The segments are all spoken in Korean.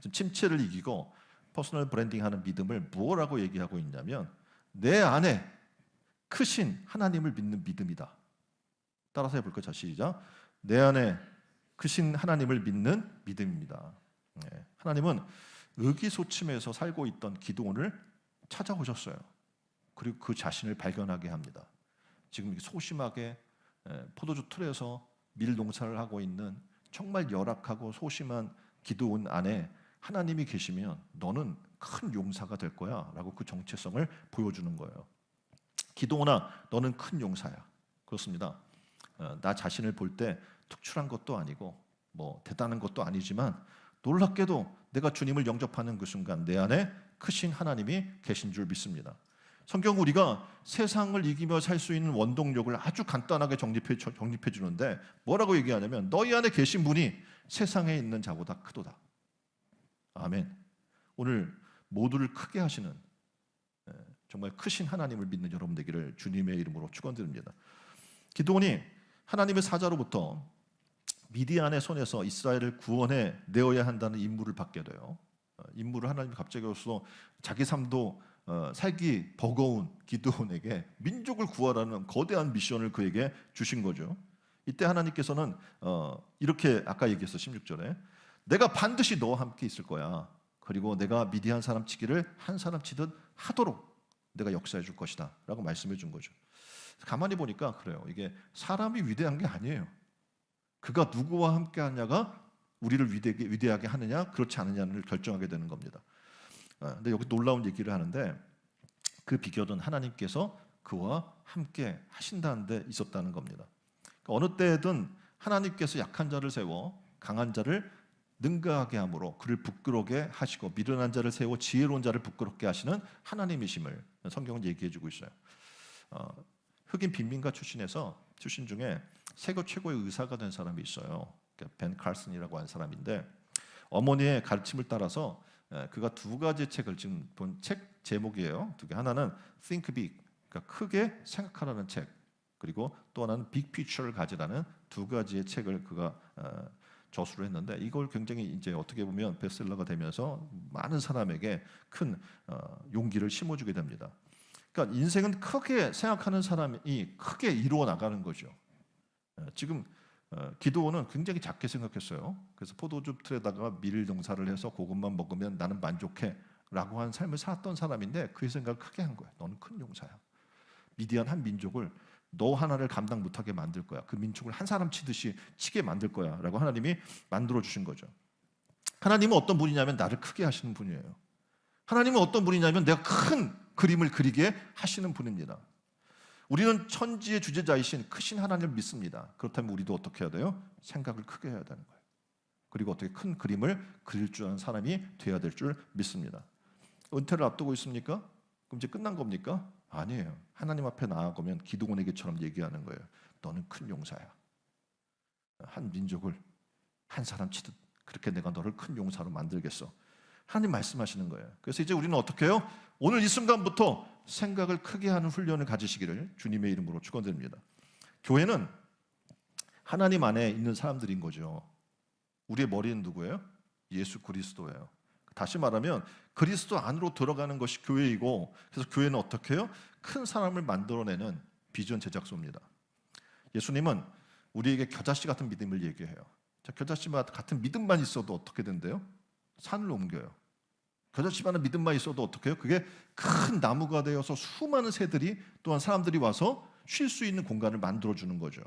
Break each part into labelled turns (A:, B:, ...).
A: 지금 침체를 이기고 퍼스널 브랜딩하는 믿음을 뭐라고 얘기하고 있냐면 내 안에 크신 하나님을 믿는 믿음이다. 따라서 해볼까요? 자 시작. 내 안에 크신 하나님을 믿는 믿음입니다. 네. 하나님은 의기소침해서 살고 있던 기도원을 찾아오셨어요. 그리고 그 자신을 발견하게 합니다. 지금 소심하게 에, 포도주 틀에서 밀 농사를 하고 있는 정말 열악하고 소심한 기도원 안에 하나님이 계시면 너는 큰 용사가 될 거야 라고 그 정체성을 보여주는 거예요. 기도원아 너는 큰 용사야. 그렇습니다. 어, 나 자신을 볼 때 특출한 것도 아니고 뭐 대단한 것도 아니지만 놀랍게도 내가 주님을 영접하는 그 순간 내 안에 크신 하나님이 계신 줄 믿습니다. 성경 우리가 세상을 이기며 살 수 있는 원동력을 아주 간단하게 정립해, 정립해 주는데 뭐라고 얘기하냐면 너희 안에 계신 분이 세상에 있는 자보다 크도다. 아멘. 오늘 모두를 크게 하시는 예, 정말 크신 하나님을 믿는 여러분 되기를 주님의 이름으로 축원드립니다. 기도원이 하나님의 사자로부터 미디안의 손에서 이스라엘을 구원해 내어야 한다는 임무를 받게 돼요. 어, 임무를 하나님이 갑자기 오셔서 자기 삶도 어, 살기 버거운 기드온에게 민족을 구하라는 거대한 미션을 그에게 주신 거죠. 이때 하나님께서는 어, 이렇게 아까 얘기했어 16절에 내가 반드시 너와 함께 있을 거야. 그리고 내가 미디안 사람 치기를 한 사람 치듯 하도록 내가 역사해 줄 것이다 라고 말씀해 준 거죠. 가만히 보니까 그래요. 이게 사람이 위대한 게 아니에요. 그가 누구와 함께 하냐가 우리를 위대하게, 위대하게 하느냐 그렇지 않느냐를 결정하게 되는 겁니다. 아, 근데 여기 놀라운 얘기를 하는데 그 비결은 하나님께서 그와 함께 하신다는 데 있었다는 겁니다. 그러니까 어느 때든 하나님께서 약한 자를 세워 강한 자를 능가하게 함으로 그를 부끄럽게 하시고 미련한 자를 세워 지혜로운 자를 부끄럽게 하시는 하나님이심을 성경은 얘기해 주고 있어요. 어, 흑인 빈민가 출신에서 출신 중에 세계 최고의 의사가 된 사람이 있어요. 그러니까 벤 칼슨이라고 하는 사람인데 어머니의 가르침을 따라서 에, 그가 두 가지 책을 지금 본 책 제목이에요. 두 개. 하나는 Think Big, 그러니까 크게 생각하라는 책. 그리고 또 하나는 Picture를 가지라는 두 가지의 책을 그가 어, 저수를 했는데 이걸 굉장히 이제 어떻게 보면 베스트셀러가 되면서 많은 사람에게 큰 어, 용기를 심어주게 됩니다. 그러니까 인생은 크게 생각하는 사람이 크게 이루어 나가는 거죠. 어, 지금 어, 기도원은 굉장히 작게 생각했어요. 그래서 포도주 틀에다가 밀 농사를 해서 그것만 먹으면 나는 만족해라고 한 삶을 살았던 사람인데 그 생각을 크게 한 거야. 너는 큰 용사야. 미디안 한 민족을 너 하나를 감당 못하게 만들 거야. 그 민족을 한 사람 치듯이 치게 만들 거야 라고 하나님이 만들어 주신 거죠. 하나님은 어떤 분이냐면 나를 크게 하시는 분이에요. 하나님은 어떤 분이냐면 내가 큰 그림을 그리게 하시는 분입니다. 우리는 천지의 주제자이신 크신 하나님을 믿습니다. 그렇다면 우리도 어떻게 해야 돼요? 생각을 크게 해야 되는 거예요. 그리고 어떻게 큰 그림을 그릴 줄 아는 사람이 돼야 될 줄 믿습니다. 은퇴를 앞두고 있습니까? 그럼 이제 끝난 겁니까? 아니에요. 하나님 앞에 나아가면 기도원에게처럼 얘기하는 거예요. 너는 큰 용사야. 한 민족을 한 사람 치듯 그렇게 내가 너를 큰 용사로 만들겠어. 하나님 말씀하시는 거예요. 그래서 이제 우리는 어떻게 해요? 오늘 이 순간부터 생각을 크게 하는 훈련을 가지시기를 주님의 이름으로 축원드립니다. 교회는 하나님 안에 있는 사람들인 거죠. 우리의 머리는 누구예요? 예수 그리스도예요. 다시 말하면 그리스도 안으로 들어가는 것이 교회이고 그래서 교회는 어떻게 해요? 큰 사람을 만들어내는 비전 제작소입니다. 예수님은 우리에게 겨자씨 같은 믿음을 얘기해요. 자, 겨자씨와 같은 믿음만 있어도 어떻게 된대요? 산을 옮겨요. 겨자씨만한 믿음만 있어도 어떻게 해요? 그게 큰 나무가 되어서 수많은 새들이 또한 사람들이 와서 쉴 수 있는 공간을 만들어 주는 거죠.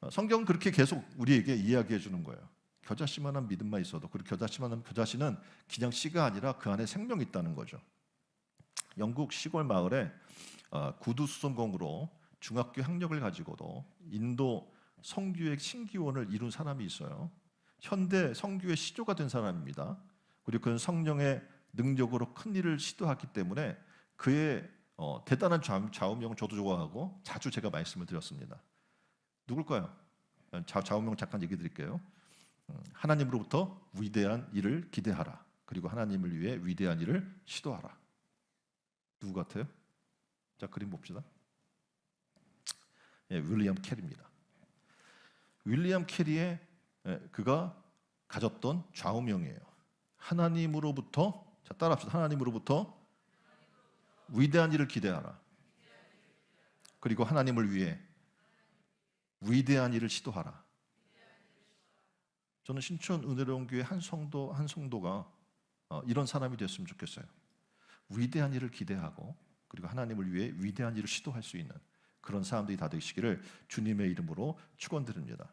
A: 어, 성경은 그렇게 계속 우리에게 이야기해 주는 거예요. 겨자씨만한 믿음만 있어도 그리고 겨자씨만한 겨자씨는 그냥 씨가 아니라 그 안에 생명이 있다는 거죠. 영국 시골 마을에 어, 구두 수선공으로 중학교 학력을 가지고도 인도 성교의 신기원을 이룬 사람이 있어요. 현대 성교의 시조가 된 사람입니다. 그리고 그는 성령의 능력으로 큰 일을 시도했기 때문에 그의 어, 대단한 좌우명을 저도 좋아하고 자주 제가 말씀을 드렸습니다. 누굴까요? 좌, 좌우명 잠깐 얘기 드릴게요. 음, 하나님으로부터 위대한 일을 기대하라. 그리고 하나님을 위해 위대한 일을 시도하라. 누구 같아요? 자 그림 봅시다. 예, 윌리엄 캐리입니다. 윌리엄 캐리의 예, 그가 가졌던 좌우명이에요. 하나님으로부터 자 따라합시다. 하나님으로부터 위대한 일을 기대하라. 그리고 하나님을 위해 위대한 일을 시도하라. 저는 신촌 은혜로운 교회 한 성도 한 성도가 어, 이런 사람이 됐으면 좋겠어요. 위대한 일을 기대하고 그리고 하나님을 위해 위대한 일을 시도할 수 있는 그런 사람들이 다 되시기를 주님의 이름으로 축원드립니다.